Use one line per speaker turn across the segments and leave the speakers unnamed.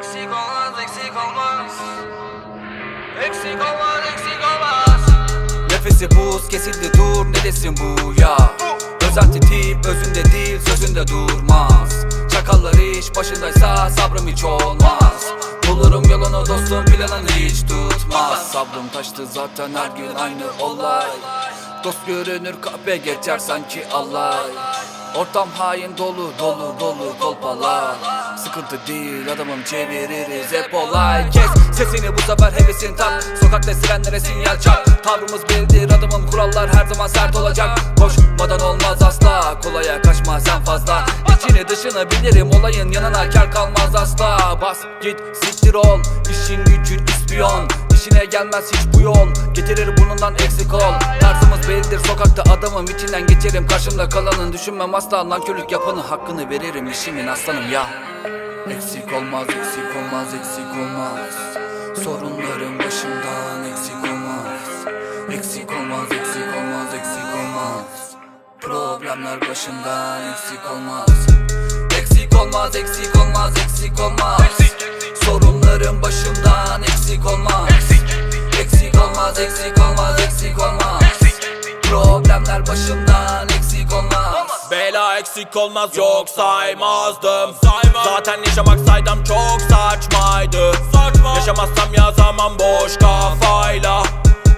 Eksik olmaz, eksik olmaz. Eksik olmaz, eksik olmaz.
Nefesi buz kesildi dur. Ne desin bu ya? Özenti tip özünde değil sözünde durmaz. Çakallar iş başındaysa sabrım hiç olmaz. Bulurum yolunu dostum planını hiç tutmaz. Sabrım taştı zaten her gün aynı olay. Dost görünür kahve geçer sanki alay Ortam hain dolu dolu dolu kolpalar. Sıkıntı değil adamım çeviririz hep olay. Kes sesini bu sefer hevesin tak. Sokakta sirenlere sinyal çak. Tavrımız bellidir adamım kurallar her zaman sert olacak. Koşmadan olmaz asla kolaya kaçma sen fazla. İçini dışını bilirim olayın yanına kar kalmaz asla. Bas git siktir ol işin gücün ispiyon İşine gelmez hiç bu yol. Getirir burnundan eksik ol. Tarzımız bellidir sokakta adamım içinden geçerim. Karşımda kalanın düşünmem asla. Nankörlük yapanı hakkını veririm işimin aslanım ya. Eksik olmaz eksik olmaz eksik olmaz. Sorunların başımdan eksik olmaz. Eksik olmaz eksik olmaz eksik olmaz. Problemler başımdan eksik olmaz. Eksik olmaz eksik olmaz eksik olmaz Sorunlarım başımdan eksik olmaz Eksik. Olmaz eksik olmaz eksik olmaz. Problemler başımdan eksik olmaz.
Bela eksik olmaz yok saymazdım. Zaten yaşamak saydam çok saçmaydı. Yaşamazsam yazamam boş kafayla.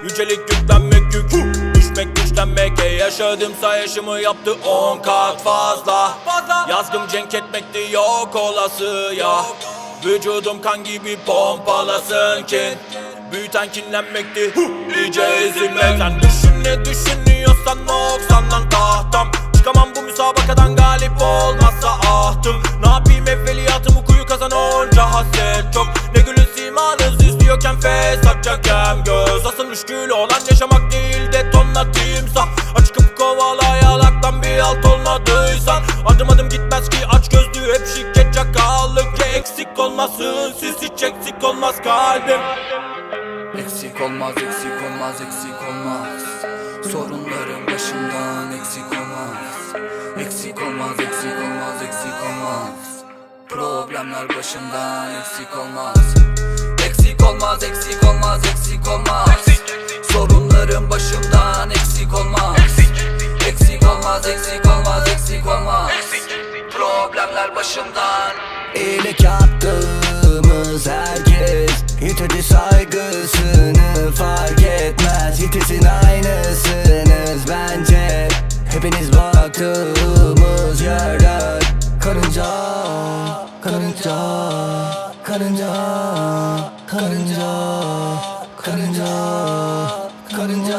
Yücelik yüklenmek yük Düşmek güçlenmek. E yaşadımsa yaşımı yaptı on kat fazla. Yazgım cenk etmekti yok olası ya Vücudum kan gibi pompalasın kin Büyüten kinlenmekti. İyice ezilmek. Sen düşün ne düşünüyorsan noksandan tahtam Çıkamam bu müsabakadan galip olmazsa ahtım. Ne yapayım evveliyatımı kuyu kazan onca hasret çok Ne gülün simanız izliyorken fesat çekem göz. Asıl müşkül olan yaşamak değil de tonlatayımsa Aç kalbim.
Eksik olmaz eksik olmaz eksik olmaz. Sorunların başımdan eksik olmaz. Eksik olmaz eksik olmaz eksik olmaz. Problemler başımdan eksik olmaz. Eksik olmaz eksik olmaz eksik olmaz. Sorunlarım başımdan eksik olmaz. Eksik olmaz eksik olmaz eksik olmaz. Problemler başımdan
İyilik yaptığımız herkes Yitirdi saygısını fark etmez. Yitirsin aynısınız bence. Hepiniz baktığımız yerden Karınca, karınca, karınca, karınca, karınca, karınca.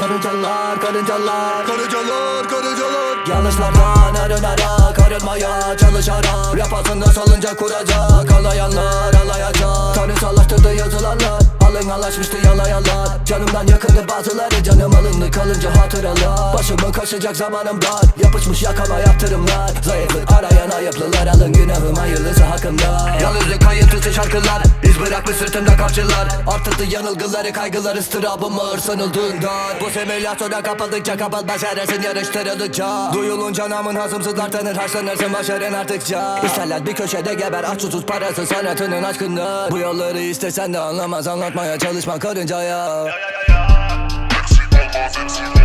Karıncalar, karıncalar, karıncalar, karıncalar Yanlışlardan arınara, karılmaya çalışarak. Rap altında salınca kuracak Alayanlar alayacak Tanrısallaştırdı yazılanlar Alın alaşmıştı yalayanlar. Canımdan yakındı bazıları Canım alındı kalınca hatıralar. Başımı kaşıyacak zamanım dar Yapışmış yakama yaptırımlar. Zayıflık arayan ayıplılar Alın günahım hayırlısı hakkımda. Yalnızlık sözde şarkılar İz bırakmış sırtımda karşılar Artırdı yanılgıları kaygılar ıstırabım ağır sanıldığında Bu simülasyona kapıldıkça kapatmaz heresin yarıştırılınca Duyulunca namın hazımsızlar tanır haşlanırsın başarın artıkça İsterler bir köşede geber aç susuz parası sanatının aşkını Bu yolları istesen de anlamaz anlatmaya çalışma karıncaya. Ya, ya, ya, ya.